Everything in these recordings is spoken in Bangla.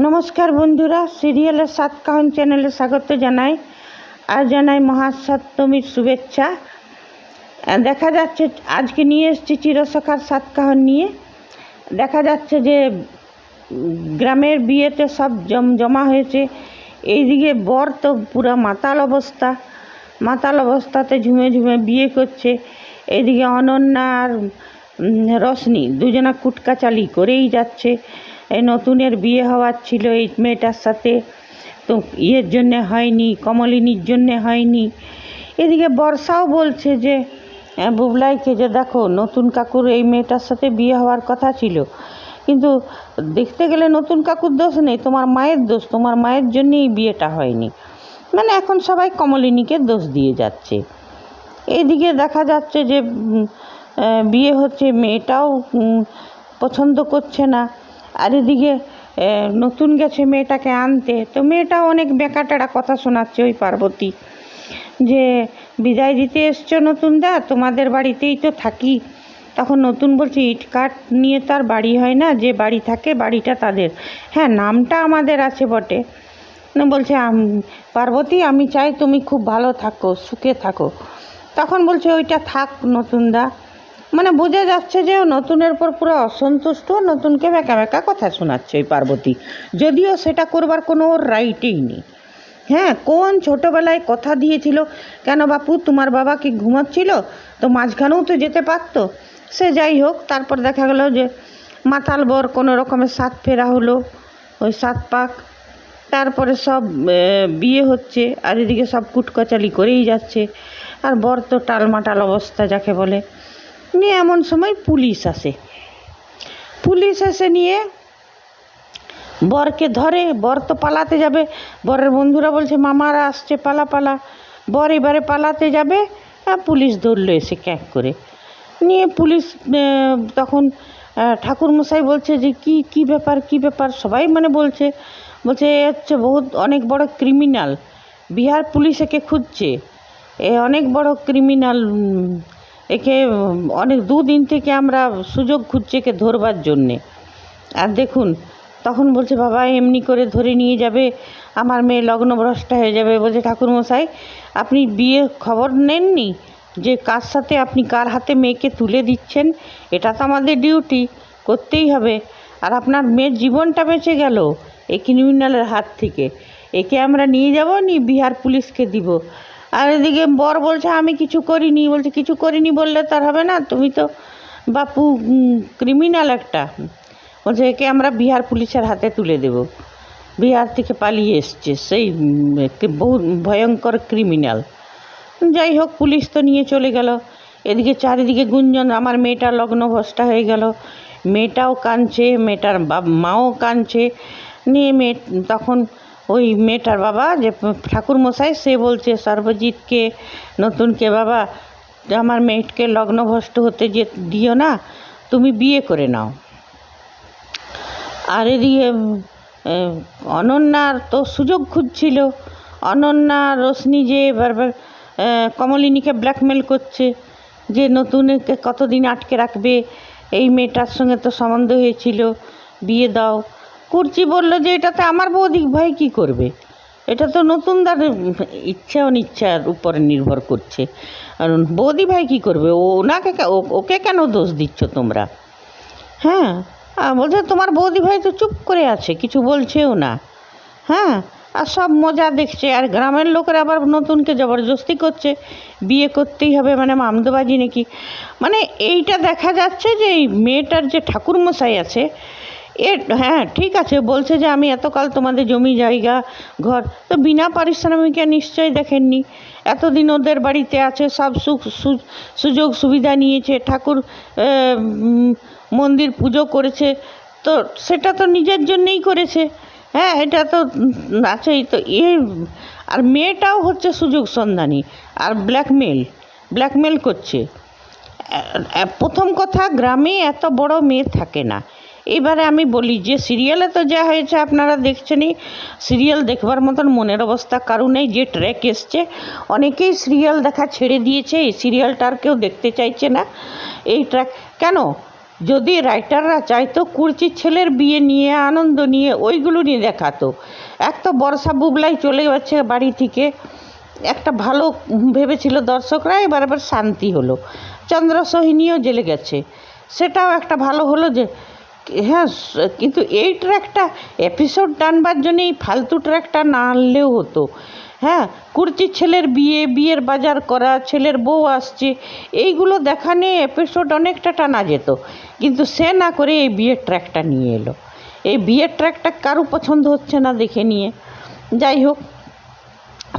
নমস্কার বন্ধুরা, সিরিয়ালের সাতকাহন চ্যানেলে স্বাগত জানাই। আর জানাই মহাসপ্তমীর শুভেচ্ছা। দেখা যাচ্ছে আজকে নিয়ে এসেছি চিরসখার সাতকাহন নিয়ে। দেখা যাচ্ছে যে গ্রামের বিয়েতে সব জম হয়েছে। এইদিকে বর তো পুরো মাতাল অবস্থা। মাতাল অবস্থাতে ঝুমে ঝুমে বিয়ে করছে। এইদিকে অনন্যা আর রশনি দুজনা কুটকাচালি করেই যাচ্ছে। এই নতুনের বিয়ে হওয়ার ছিল এই মেয়েটার সাথে। তো ইয়ের জন্যে হয়নি, কমলিনীর জন্যে হয়নি। এদিকে বর্ষাও বলছে যে বুবলাইকে যে দেখো, নতুন কাকুর এই মেয়েটার সাথে বিয়ে হওয়ার কথা ছিল। কিন্তু দেখতে গেলে নতুন কাকুর দোষ নেই, তোমার মায়ের দোষ, তোমার মায়ের জন্যেই বিয়েটা হয়নি। মানে এখন সবাই কমলিনীকে দোষ দিয়ে যাচ্ছে। এইদিকে দেখা যাচ্ছে যে বিয়ে হচ্ছে, মেয়েটাও পছন্দ করছে না। আর এদিকে নতুন গেছে মেয়েটাকে আনতে। তো মেয়েটা অনেক বেকাটেরা কথা শোনাচ্ছে ওই পার্বতী, যে বিদায় দিতে এসছো নতুন দা, তোমাদের বাড়িতেই তো থাকি। তখন নতুন বলছে, ইট কাঠ নিয়ে তার বাড়ি হয় না, যে বাড়ি থাকে বাড়িটা তাদের। হ্যাঁ নামটা আমাদের আছে বটে। বলছে পার্বতী, আমি চাই তুমি খুব ভালো থাকো, সুখে থাকো। তখন বলছে, ওইটা থাক নতুন দা। মানে বোঝা যাচ্ছে যে নতুনের পর পুরো অসন্তুষ্ট, নতুনকে বেঁকা বেঁকা কথা শোনাচ্ছে ওই পার্বতী। যদিও সেটা করবার কোনো ওর রাইটেই নেই। হ্যাঁ কোন ছোটোবেলায় কথা দিয়েছিল, কেন বাপু তোমার বাবা কি ঘুমাচ্ছিল, তো মাঝখানেও তো যেতে পারতো। সে যাই হোক, তারপর দেখা গেল যে মাতাল বর কোনো রকমের সাত ফেরা হলো, ওই সাত পাক। তারপরে সব বিয়ে হচ্ছে, আর এদিকে সব কুটকচালি করেই যাচ্ছে। আর বর তো টালমাটাল অবস্থা যাকে বলে। নিয়ে এমন সময় পুলিশ আসে। পুলিশ এসে নিয়ে বরকে ধরে, বর তো পালাতে যাবে। বরের বন্ধুরা বলছে, মামারা আসছে, পালা পালা। বর এবারে পালাতে যাবে, আর পুলিশ ধরলো এসে ক্যাক করে। নিয়ে পুলিশ তখন ঠাকুরমশাই বলছে যে, কি কি ব্যাপার কি ব্যাপার? সবাই মানে বলছে বলছে, এ হচ্ছে বহুত, অনেক বড় ক্রিমিনাল। বিহার পুলিশ একে খুঁজছে। এ অনেক বড় ক্রিমিনাল একে, অনেক দুদিন থেকে আমরা সুযোগ খুঁজছে একে ধরবার জন্যে। আর দেখুন, তখন বলছে, বাবা, এমনি করে ধরে নিয়ে যাবে, আমার মেয়ে লগ্নভ্রষ্টা হয়ে যাবে। বলছে, ঠাকুরমশাই, আপনি বিয়ে খবর নেননি যে কার সাথে আপনি কার হাতে মেয়েকে তুলে দিচ্ছেন? এটা তো আমাদের ডিউটি, করতেই হবে। আর আপনার মেয়ের জীবনটা বেঁচে গেল এই ক্রিমিনালের হাত থেকে। একে আমরা নিয়ে যাব নি, বিহার পুলিশকে দিব। আর এদিকে বর বলছে, আমি কিছু করিনি। বলছে, কিছু করিনি বললে তার হবে না, তুমি তো বাপু ক্রিমিনাল একটা। বলছে, একে আমরা বিহার পুলিশের হাতে তুলে দেব। বিহার থেকে পালিয়ে এসছে, সেই বহু, ভয়ঙ্কর ক্রিমিনাল যাই হোক, পুলিশ তো নিয়ে চলে গেল। এদিকে চারিদিকে গুঞ্জন, আমার মেয়েটা লগ্নভ্রষ্টা হয়ে গেল। মেয়েটাও কাঁদছে, মেয়েটার বাব মাও কাঁদছে। নিয়ে মেয়ে, তখন ওই মেয়েটার বাবা যে ঠাকুরমশাই সে বলছে, সর্বজিৎকে, নতুনকে বাবা, আমার মেয়েকে লগ্নভ্রষ্ট হতে যে দিও না, তুমি বিয়ে করে নাও। আর এদিকে অনন্যার তো সুযোগ খুঁজছিল। অনন্যা রোশনি যে বারবার কমলিনীকে ব্ল্যাকমেল করছে, যে নতুনকে কতদিন আটকে রাখবে, এই মেয়েটার সঙ্গে তো সম্বন্ধ হয়েছিল, বিয়ে দাও। কুর্চি বলল যে, এটাতে আমার বৌদি, ভাই কী করবে? এটা তো নতুন তার ইচ্ছা অনিচ্ছার উপরে নির্ভর করছে। কারণ বৌদি ভাই কী করবে? ও ওনাকে ওকে কেন দোষ দিচ্ছ তোমরা? হ্যাঁ বলছে, তোমার বৌদি ভাই তো চুপ করে আছে, কিছু বলছেও না। হ্যাঁ আর সব মজা দেখছে, আর গ্রামের লোকেরা আবার নতুনকে জবরদস্তি করছে। বিয়ে করতেই হবে মানে মামদোবাজি নাকি? মানে এইটা দেখা যাচ্ছে যে, এই মেয়েটার যে ঠাকুরমশাই আছে এ হ্যাঁ ঠিক আছে, বলছে যে আমি এতকাল তোমাদের জমি জায়গা, ঘর, তো বিনা পারিশ্রমিকে নিশ্চয়ই দেখেননি। এতদিন ওদের বাড়িতে আছে, সব সুখ সুযোগ সুবিধা নিয়েছে, ঠাকুর মন্দির পুজো করেছে, তো সেটা তো নিজের জন্যেই করেছে। হ্যাঁ এটা তো আছেই, তো এ, আর মেয়েটাও হচ্ছে সুযোগ সন্ধানী, আর ব্ল্যাকমেল ব্ল্যাকমেল করছে। প্রথম কথা, গ্রামে এত বড় মেয়ে থাকে না। এবারে আমি বলি যে সিরিয়ালে তো যা হয়েছে আপনারা দেখছেনই, সিরিয়াল দেখবার মতন মনের অবস্থা কারণ নেই, যে ট্র্যাক এসছে। অনেকেই সিরিয়াল দেখা ছেড়ে দিয়েছে, এই সিরিয়ালটা আর কেউ দেখতে চাইছে না, এই ট্র্যাক কেন? যদি রাইটাররা চাইতো কুর্চির ছেলের বিয়ে নিয়ে, আনন্দ নিয়ে, ওইগুলো নিয়ে দেখাতো। এক তো বর্ষা বুবলাই চলে যাচ্ছে বাড়ি থেকে। একটা ভালো ভেবেছিল দর্শকরা, এবার এবার শান্তি হলো। চন্দ্র সোহিনীও জেলে গেছে। সেটাও একটা ভালো হলো যে হ্যাঁ কিন্তু এই ট্র্যাকটা এপিসোড টানবার জন্য এই ফালতু ট্র্যাকটা না আনলেও হতো। হ্যাঁ কুর্চির ছেলের বিয়ে, বিয়ের বাজার করা, ছেলের বউ আসছে, এইগুলো দেখা নিয়ে এপিসোড অনেকটা টানা যেত। কিন্তু সে না করে এই বিয়ের ট্র্যাকটা নিয়ে এলো। এই বিয়ের ট্র্যাকটা কারও পছন্দ হচ্ছে না দেখে নিয়ে। যাই হোক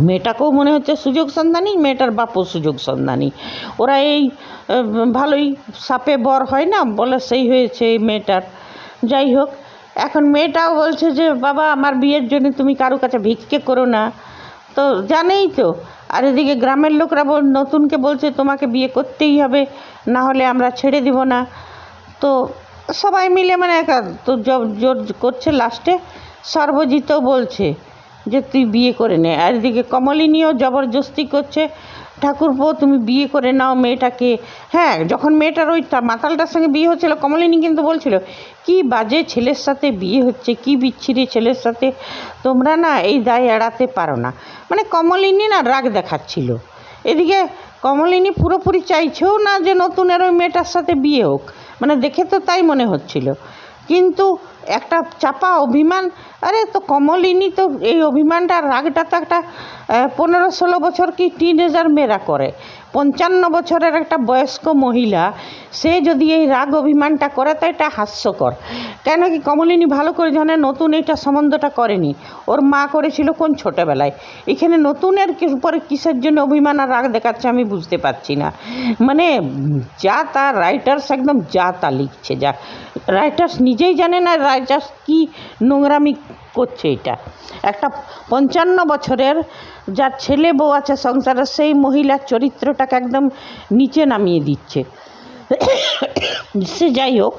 মেয়েটাকেও মনে হচ্ছে সুযোগ সন্ধানী, মেয়েটার বাপও সুযোগ সন্ধানী। ওরা এই ভালোই সাপে বর হয় না? বলে সেই হয়েছে এই মেয়েটার। যাই হোক, এখন মেয়েটাও বলছে যে, বাবা, আমার বিয়ের জন্য তুমি কারও কাছে ভিক্ষে করো না। তো জানেই তো। আর এদিকে গ্রামের লোকরা বল, নতুনকে বলছে, তোমাকে বিয়ে করতেই হবে, না হলে আমরা ছেড়ে দিব না। তো সবাই মিলে মানে একা তো জোর করছে লাস্টে। সর্বজিতও বলছে যে তুই বিয়ে করে নে। আর এদিকে কমলিনীও জবরদস্তি করছে, ঠাকুরপো, তুমি বিয়ে করে নাও মেয়েটাকে। হ্যাঁ যখন মেয়েটার ওই মাতালটার সঙ্গে বিয়ে হচ্ছিল, কমলিনী কিন্তু বলছিল, কি বাজে ছেলের সাথে বিয়ে হচ্ছে, কি বিচ্ছিরি ছেলের সাথে? তোমরা না এই দায় এড়াতে পারো না। মানে কমলিনী না রাগ দেখাচ্ছিল। এদিকে কমলিনী পুরোপুরি চাইছেও না যে নতুনের ওই মেয়েটার সাথে বিয়ে হোক। মানে দেখে তো তাই মনে হচ্ছিল। কিন্তু একটা চাপা অভিমান, আরে তো কমলিনী তো এই অভিমানটা রাগটা তো একটা পনেরো ষোলো বছর কি টিন এজার মেয়েরা করে। পঞ্চান্ন বছরের একটা বয়স্ক মহিলা, সে যদি এই রাগ অভিমানটা করে, তো এটা হাস্যকর। কেন কি কমলিনী ভালো করে জানে, নতুন এইটা সম্বন্ধটা করেনি। ওর মা করেছিল কোন ছোটোবেলায়। এখানে নতুনের উপরে কিসের জন্য অভিমান আর রাগ দেখাচ্ছে আমি বুঝতে পারছি না। মানে যা তা রাইটার্স একদম যা তা লিখছে, যা রাইটার্স নিজেই জানে না রাইটার্স কী নোংরামি করছে এটা। একটা পঞ্চান্ন বছরের যার ছেলে বউ আছে সংসারের, সেই মহিলার চরিত্রটাকে একদম নিচে নামিয়ে দিচ্ছে। সে যাই হোক,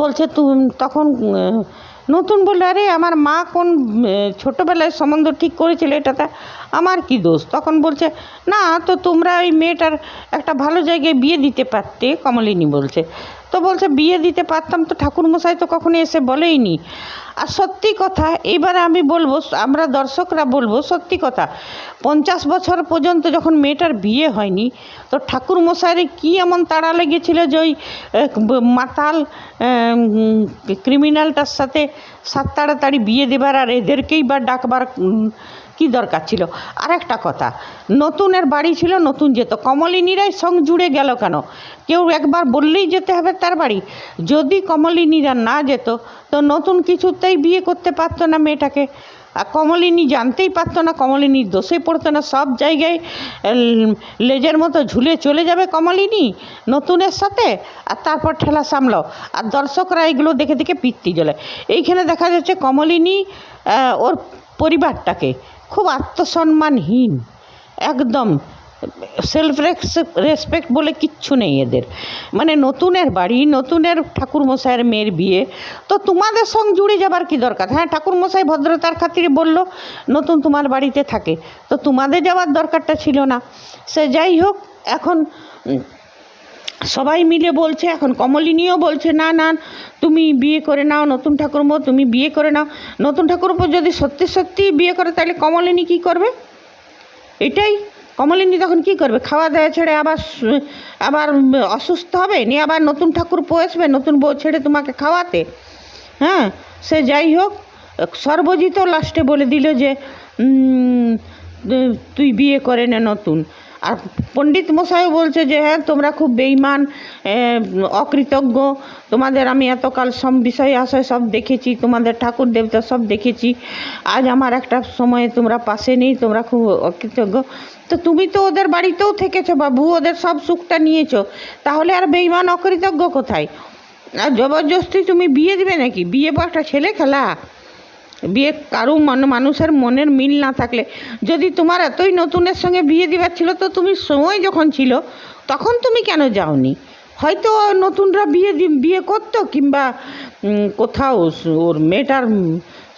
বলছে তু, তখন, নতুন বললে আরে, আমার মা কোন ছোটোবেলায় সম্বন্ধ ঠিক করেছিল? এটাতে আমার কি দোষ? তখন বলছে, না, তো তোমরা ওই মেয়েটার একটা ভালো জায়গায় বিয়ে দিতে পারতে? কমলিনী বলছে। তো বলছে, বিয়ে দিতে পারতাম তো ঠাকুরমশাই তো কখনো এসে বলেইনি। আর সত্যি কথা, এবারে আমি বলব, আমরা দর্শকরা বলব, সত্যি কথা, পঞ্চাশ বছর পর্যন্ত যখন মেয়েটার বিয়ে হয়নি, তো ঠাকুর মশাইয়ের কী এমন তাড়া লেগেছিল যে ওই মাতাল ক্রিমিনালটার সাথে সাত তাড়াতাড়ি বিয়ে দেবার আর এদেরকেই বা ডাকবার কি দরকার ছিল? আর একটা কথা, নতুনের বাড়ি ছিল নতুন যেত, কমলিনীরাই সঙ্গ জুড়ে গেল কেন? কেউ একবার বললেই যেতে হবে তার বাড়ি। যদি কমলিনীরা না যেত, তো নতুন কিছুতেই বিয়ে করতে পারতো না মেয়েটাকে। আর কমলিনী জানতেই পারতো না, কমলিনীর দোষে পড়তো না, সব জায়গায় লেজের মতো ঝুলে চলে যাবে কমলিনী নতুনের সাথে, আর তারপর ঠেলা সামলাও। আর দর্শকরা এগুলো দেখে দেখে পিত্তি জ্বলে। এইখানে দেখা যাচ্ছে কমলিনী ওর পরিবারটাকে খুব আত্মসম্মানহীন, একদম সেলফ রেসপেক্ট বলে কিচ্ছু নেই এদের। মানে নতুনের বাড়ি, নতুনের ঠাকুরমশাইয়ের মেয়ের বিয়ে, তো তোমাদের সঙ্গে জুড়ে যাবার কি দরকার? হ্যাঁ ঠাকুরমশাই ভদ্রতার খাতিরে বলল, নতুন তোমার বাড়িতে থাকে। তো তোমাদের যাওয়ার দরকারটা ছিল না। সে যাই হোক, এখন সবাই মিলে বলছে, এখন কমলিনীও বলছে, না না, তুমি বিয়ে করে নাও, নতুন ঠাকুরমো, তুমি বিয়ে করে নাও। নতুন ঠাকুরপো যদি সত্যি সত্যি বিয়ে করে, তাহলে কমলিনী কী করবে? এটাই। কমলিনী তখন কি করবে? খাওয়া দাওয়া ছেড়ে আবার আবার অসুস্থ হবে? নিয়ে আবার নতুন ঠাকুর আসবে নতুন বউ ছেড়ে তোমাকে খাওয়াতে? হ্যাঁ সে যাই হোক সর্বজিৎ লাস্টে বলে দিল যে তুই বিয়ে করে নে নতুন। আর পণ্ডিত মশাইও বলছে যে হ্যাঁ তোমরা খুব বেইমান অকৃতজ্ঞ। তোমাদের আমি এতকাল সব বিষয় আশয় সব দেখেছি, তোমাদের ঠাকুর দেবতা সব দেখেছি। আজ আমার একটা সময়ে তোমরা পাশে নেই, তোমরা খুব অকৃতজ্ঞ। তো তুমি তো ওদের বাড়িতেও থেকেছো বাবু, ওদের সব সুখটা নিয়েছো। তাহলে আর বেইমান অকৃতজ্ঞ কোথায়? আর জবরদস্তি তুমি বিয়ে দিবে নাকি? বিয়ে বা একটা ছেলে খেলা। বিয়ে কারও মন মানুষের মনের মিল না থাকলে। যদি তোমার এতই নতুনের সঙ্গে বিয়ে দিবার ছিল, তো তুমি সময় যখন ছিল, তখন তুমি কেন যাওনি? হয়তো নতুনরা বিয়ে বিয়ে করতো, কিংবা কোথাও ওর মেয়েটার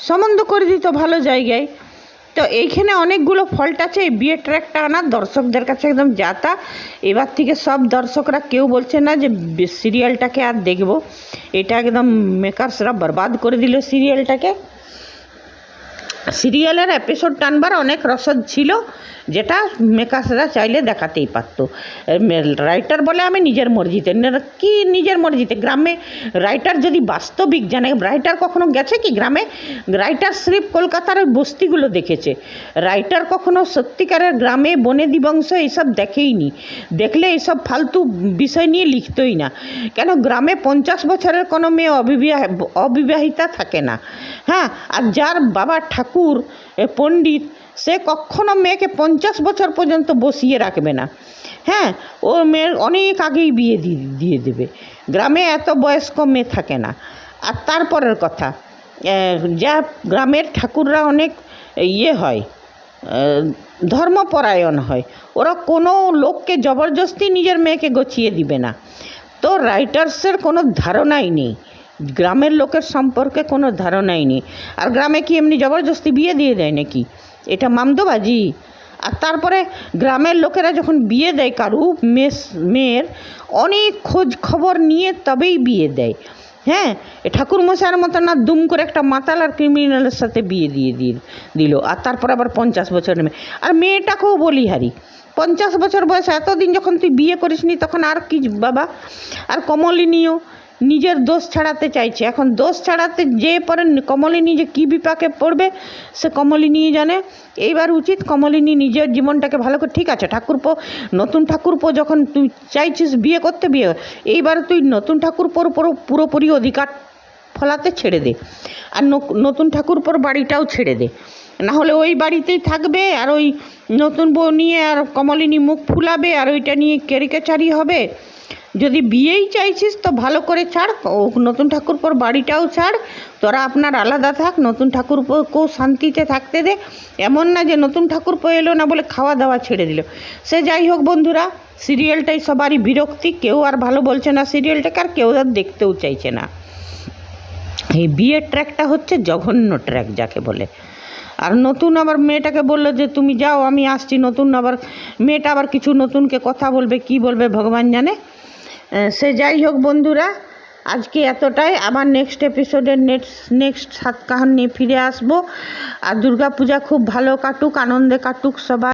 সম্বন্ধ করে দিত ভালো জায়গায়। তো এইখানে অনেকগুলো ফল্ট আছে, এই বিয়ে ট্র্যাকটা আনার। দর্শকদের কাছে একদম যাতা। এবার থেকে সব দর্শকরা কেউ বলছে না যে সিরিয়ালটাকে আর দেখব। এটা একদম মেকার্সরা বরবাদ করে দিল সিরিয়ালটাকে সিরিয়ালের এপিসোড টানবার অনেক রসদ ছিল, যেটা মেকার্সরা চাইলে দেখাতেই পারতো। রাইটার বলে আমি নিজের মর্জিতে কি নিজের মর্জিতে? গ্রামে রাইটার যদি বাস্তবিক জানে রাইটার কখনো গেছে কি গ্রামে? রাইটার স্রিফ কলকাতার ওই বস্তিগুলো দেখেছে। রাইটার কখনো সত্যিকারের গ্রামে বনে দিবংশ এইসব দেখেইনি। দেখলে এইসব ফালতু বিষয় নিয়ে লিখতই না। কেন গ্রামে পঞ্চাশ বছরের কোনো মেয়ে অবিবাহ, অবিবাহিতা থাকে না। হ্যাঁ আর যার বাবা ঠাকুর এ পণ্ডিত, সে কখনো মেয়েকে পঞ্চাশ বছর পর্যন্ত বসিয়ে রাখবে না। হ্যাঁ ও মেয়ের অনেক আগেই বিয়ে দিয়ে দেবে। গ্রামে এত বয়স্ক মেয়ে থাকে না। আর তারপরের কথা যা গ্রামের ঠাকুররা অনেক ইয়ে হয় ধর্মপরায়ণ হয়। ওরা কোনো লোককে জবরদস্তি নিজের মেয়েকে গছিয়ে দিবে না। তো রাইটার্সের কোনো ধারণাই নেই। গ্রামের লোকের সম্পর্কে কোনো ধারণাই নেই। আর গ্রামে কি এমনি জবরদস্তি বিয়ে দিয়ে দেয় নাকি? এটা মামদোবাজি। আর তারপরে গ্রামের লোকেরা যখন বিয়ে দেয় কারু, মেস, মেয়ের, অনেক খোঁজ খবর নিয়ে তবেই বিয়ে দেয়। হ্যাঁ এ ঠাকুর মশাইয়ের মতো না দুম করে একটা মাতাল আর ক্রিমিনালের সাথে বিয়ে দিয়ে দিয়ে দিল। আর তারপর আবার পঞ্চাশ বছরের মেয়ে। আর মেয়েটাকেও বলি হারি পঞ্চাশ বছর বয়স, এতদিন যখন তুই বিয়ে করিসনি তখন আর কি বাবা? আর কমলিনীও নিজের দোষ ছাড়াতে চাইছে। এখন দোষ ছাড়াতে যে পরে কমলিনী যে কী বিপাকে পড়বে, সে কমলিনী জানে। এইবার উচিত কমলিনী নিজের জীবনটাকে ভালো করে, ঠিক আছে, ঠাকুরপো, নতুন ঠাকুরপো যখন তুই চাইছিস বিয়ে করতে, বিয়ে এইবার তুই নতুন ঠাকুরপোর পুরো পুরোপুরি অধিকার ফলাতে ছেড়ে দে। আর নতুন ঠাকুরপোর বাড়িটাও ছেড়ে দে। না হলে ওই বাড়িতেই থাকবে, আর ওই নতুন বউ নিয়ে আর কমলিনী মুখ ফুলাবে, আর ওইটা নিয়ে কেরিকেচারি হবে। যদি বিয়েই চাইছিস তো ভালো করে ছাড়, ও নতুন ঠাকুরপোর বাড়িটাও ছাড়, তোরা আপনার আলাদা থাক, নতুন ঠাকুর ঠাকুরপোকেও শান্তিতে থাকতে দে, এমন না যে নতুন ঠাকুর ঠাকুরপো এলো না বলে খাওয়া দাওয়া ছেড়ে দিল। সে যাই হোক বন্ধুরা, সিরিয়ালটাই সবারই বিরক্তি, কেউ আর ভালো বলছে না সিরিয়ালটাকে, আর কেউ আর দেখতেও চাইছে না। এই বিয়ের ট্র্যাকটা হচ্ছে জঘন্য ট্র্যাক যাকে বলে। আর নতুন আবার মেয়েটাকে বলল যে, তুমি যাও, আমি আসছি নতুন আবার, মেয়েটা আবার কিছু নতুনকে কথা বলবে, কি বলবে ভগবান জানে? সে যাই হোক বন্ধুরা, আজকে এতটাই। আবার নেক্সট এপিসোডের নেক্সট নেক্সট সাত কাহান নিয়ে ফিরে আসব। আর দুর্গাপূজা খুব ভালো কাটুক, আনন্দে কাটুক সবাই